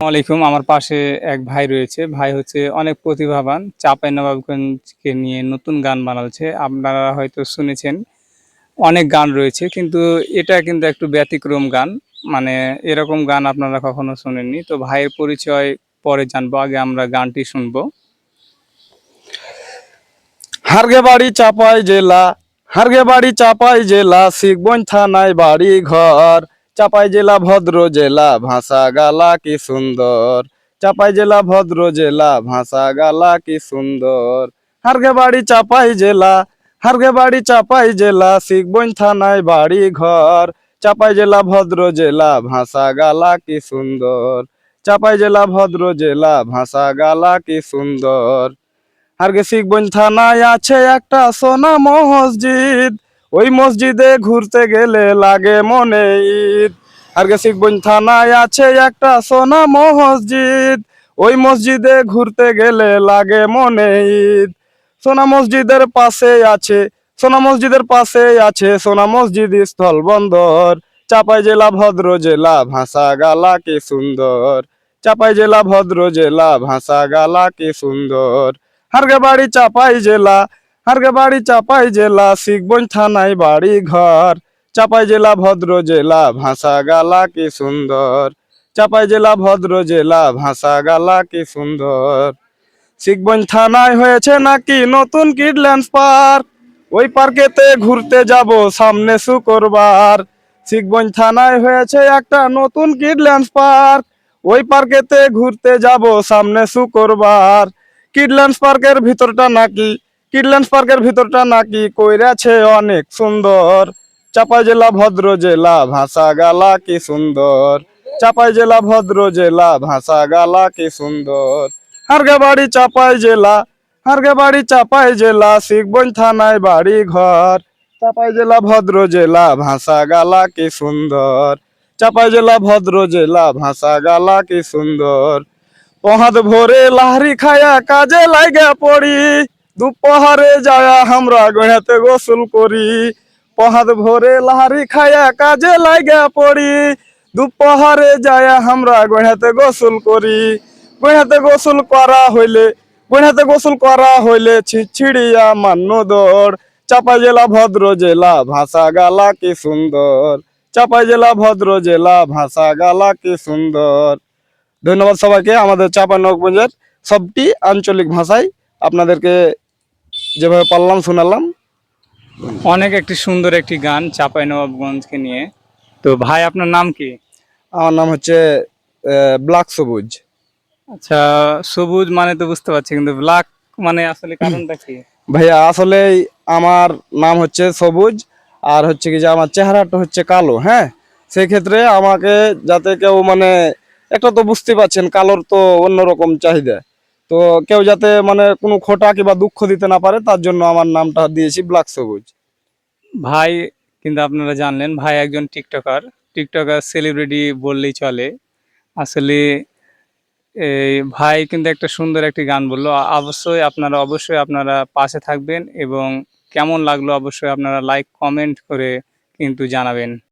আলাইকুম। আমার পাশে এক ভাই রয়েছে। ভাই হচ্ছে অনেক প্রতিভাবান, চাপাই নবাবগঞ্জকে নিয়ে নতুন গান বানাচ্ছে। আপনারা হয়তো শুনেছেন, অনেক গান রয়েছে, কিন্তু এটা কিন্তু একটু ব্যতিক্রম গান। মানে এরকম গান আপনারা কখনো শোনেননি। তো ভাইয়ের পরিচয় পরে জানব, আগে আমরা গানটি শুনব। হারগে বাড়ি চাপাই জেলা হারগে বাড়ি চাপাই জেলা, শিখবন থানায় বাড়ি ঘর চাপাই জেলা ভদ্র জেলা, ভাষা গালা কি সুন্দর। চাপাই জেলা ভদ্র জেলা, ভাষা গালা কি সুন্দর। হারগে বাড়ি চাপাই জেলা হারগে বাড়ি চাপাই জেলা শিখবন থানায় বাড়ি ঘর। চাপাই জেলা ভদ্র জেলা, ভাষা গালা কি সুন্দর। চাপাই জেলা ভদ্র জেলা, ভাষা গালা কি সুন্দর। আরগে শিখবন থানায় আছে একটা সোনা মসজিদ ওই মসজিদে ঘুরতে গেলে লাগে মনে ঈদ। আরগে শিখবন থানায় আছে একটা সোনা মসজিদ। ওই মসজিদে ঘুরতে গেলে লাগে মনে ঈদ। সোনা মসজিদের পাশে আছে, সোনা মসজিদের পাশে আছে সোনা মসজিদ স্থল বন্দর। চাপাই জেলা ভদ্র জেলা ভাষা গালা কি সুন্দর। চাপাই জেলা ভদ্র জেলা ভাষা গালা কি সুন্দর। হারগে বাড়ি চাপাই জেলা হারগে বাড়ি চাপাই জেলা, শিখবন থানায় বাড়ি ঘর। চাপাই জেলা, ভদ্র জেলা, ভাষা গালা কি সুন্দর। চাপাই জেলা, ভদ্র জেলা, ভাষা গালা কি সুন্দর। শিখবন থানায় হয়েছে নাকি নতুন কিডল্যান্ডস পার্ক? ওই পার্কেতে ঘুরতে যাব সামনে শুক্রবার। শিখবন থানায় হয়েছে একটা নতুন কিডল্যান্ডস পার্ক। ওই পার্কেতে ঘুরতে যাব সামনে শুক্রবার। কিডল্যান্ডস পার্কের ভিতরটা নাকি কিডল্যান্ডস পার্কের ভিতরটা নাকি কইরাছে অনেক সুন্দর। চাপাই জেলা, ভদ্র জেলা, ভাষা গালা কি সুন্দর। চাপাই জেলা, ভদ্র জেলা, ভাষা গালা কি সুন্দর। হারগে বাড়ি চাপাই জেলা হারগে বাড়ি চাপাই জেলা, শিখবন থানায় বাড়ি ঘর চাপাই জেলা, ভদ্র জেলা, ভাষা গালা কি সুন্দর। চাপাই জেলা, ভদ্র জেলা, ভাষা গালা কি সুন্দর। পহাদ ভোরে লাহরি খায়া কাজে লাগা পড়ি। দুপহারে যায়া আমরা গড়াতে গোসল করি। পহাদ ভোরে লাহারি খায়া কাজে লাগা পড়ি। দুপহারে যায়া আমরা গড়াতে গোসল করি। গড়াতে গোসল করা হইলে গড়াতে গোসল করা হইলে ছিছিড়িয়া মান্য দৌড়। চাপাই জেলা ভদ্র জেলা ভাষা গালা কি সুন্দর। চাপাই জেলা ভদ্র জেলা ভাষা গালা কি সুন্দর। ধন্যবাদ সবাইকে, আমাদের চাপা চাঁপানগঞ্জের সবটি আঞ্চলিক ভাষায় আপনাদেরকে যেভাবে পারলাম শোনালাম। অনেক একটি সুন্দর একটি গান চাপাই নবাবগঞ্জকে নিয়ে। তো ভাই আপনার নাম কি? আমার নাম হচ্ছে ব্ল্যাক সবুজ। আচ্ছা সবুজ মানে তো বুঝতে পারছি কিন্তু ব্ল্যাক মানে আসলে কারণটা কি? ভাইয়া আসলে আমার নাম হচ্ছে সবুজ আর হচ্ছে কি যে আমার চেহারাটা হচ্ছে কালো হ্যাঁ? সেই ক্ষেত্রে আমাকে যাতে কেউ মানে একটা তো বুঝতে পারছেন কালোর তো অন্যরকম চাহিদা। তো কেউ যাতে মানে কোনো খোটা কিংবা দুঃখ দিতে না পারে, তার জন্য আমার নামটা দিয়েছি ব্ল্যাক সবুজ। ভাই, কিন্তু আপনারা জানলেন, ভাই একজন টিকটকার। টিকটকার সেলিব্রিটি বললেই চলে। আসলে এই ভাই কিন্তু একটা সুন্দর একটি গান বলল। অবশ্যই আপনারা অবশ্যই আপনারা পাশে থাকবেন এবং কেমন লাগল অবশ্যই আপনারা লাইক, কমেন্ট করে কিন্তু জানাবেন।